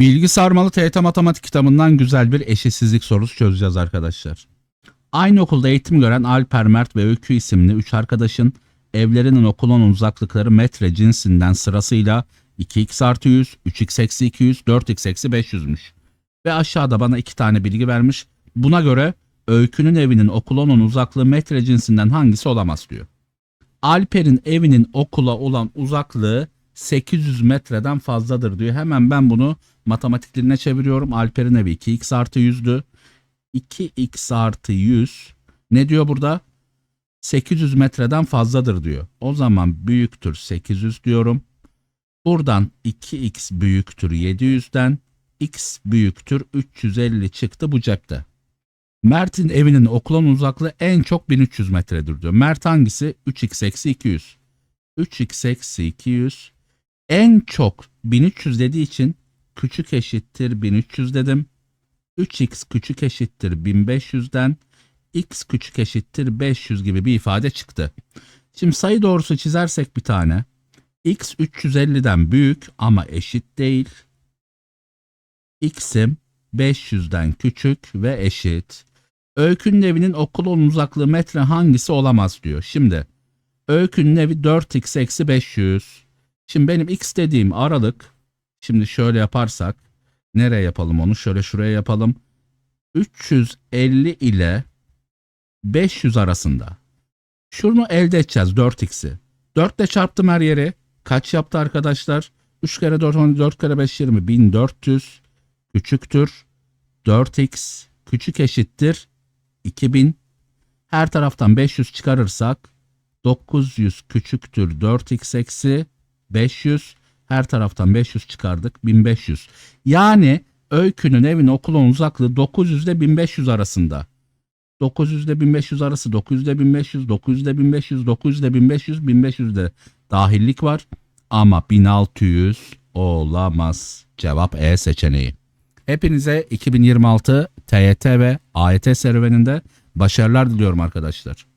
Bilgi sarmalı TYT Matematik kitabından güzel bir eşitsizlik sorusu çözeceğiz arkadaşlar. Aynı okulda eğitim gören Alper, Mert ve Öykü isimli 3 arkadaşın evlerinin okulun uzaklıkları metre cinsinden sırasıyla 2x artı 100, 3x eksi 200, 4x eksi 500'müş. Ve aşağıda bana iki tane bilgi vermiş. Buna göre Öykü'nün evinin okulunun uzaklığı metre cinsinden hangisi olamaz diyor. Alper'in evinin okula olan uzaklığı 800 metreden fazladır diyor. Hemen ben bunu matematik diline çeviriyorum. Alper'in evi 2x artı 100'dü. 2x artı 100 ne diyor burada? 800 metreden fazladır diyor. O zaman büyüktür 800 diyorum. Buradan 2x büyüktür 700'den x büyüktür 350 çıktı bu cepte. Mert'in evinin okulun uzaklığı en çok 1300 metredir diyor. Mert hangisi? 3x eksi 200. 3x eksi 200 en çok 1300 dediği için küçük eşittir 1300 dedim. 3x küçük eşittir 1500'den x küçük eşittir 500 gibi bir ifade çıktı. Şimdi sayı doğrusu çizersek bir tane. x 350'den büyük ama eşit değil. x'im 500'den küçük ve eşit. Öykünün evinin okulun uzaklığı metre hangisi olamaz diyor. Şimdi öykünün evi 4x eksi 500. Şimdi benim x dediğim aralık. Şimdi şöyle yaparsak. Nereye yapalım onu? Şöyle şuraya yapalım. 350 ile 500 arasında. Şunu elde edeceğiz 4x'i. 4 ile çarptım her yeri. Kaç yaptı arkadaşlar? 3 kere 4 10, 4 kere 5 20 1400 küçüktür 4x küçük eşittir 2000 her taraftan 500 çıkarırsak 900 küçüktür 4x eksi 500 her taraftan 500 çıkardık 1500. Yani öykünün evin okulun uzaklığı 900 ile 1500 arasında. 900 ile 1500 arası 900 ile 1500 900 ile 1500 900 ile 1500 1500 de dahillik var ama 1600 olamaz. Cevap E seçeneği. Hepinize 2026 TYT ve AYT serüveninde başarılar diliyorum arkadaşlar.